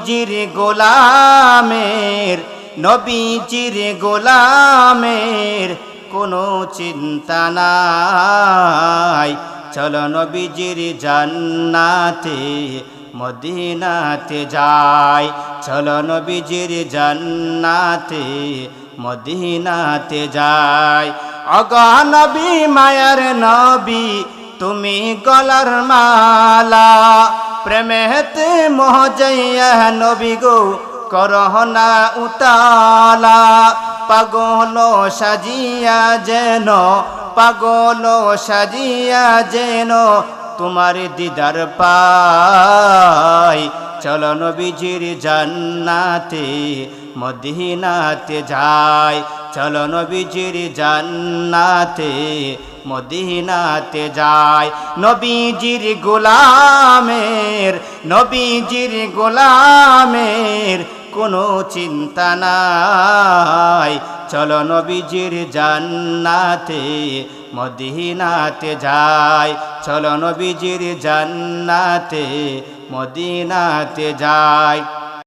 নবীজির গোলামের নবীজির গোলামের কোনো চিন্তা নাই। চলো নবীজির জান্নাতে, মদিনাতে যাই। চলো নবীজির জান্নাতে, মদিনাতে যাই। অগা নবী, মায়ার নবী, তুমি গলার মালা। প্রেমেতে মহজইয়া নবী গো করহনা উতালা। পাগল সাজিয়া যেন, পাগল সাজিয়া যেন তোমার দিদার পাই। চলো নবীজির জান্নাতে, মদিনাতে যাই। চলো নবীজির জান্নাতে, মদিনাতে যায় নবীজির গোলামের নবীজির গোলামের কোনো চিন্তা নাই। চলো নবীজির জান্নাতে, মদিনাতে যায় চলো নবীজির জান্নাতে, মদিনাতে যায়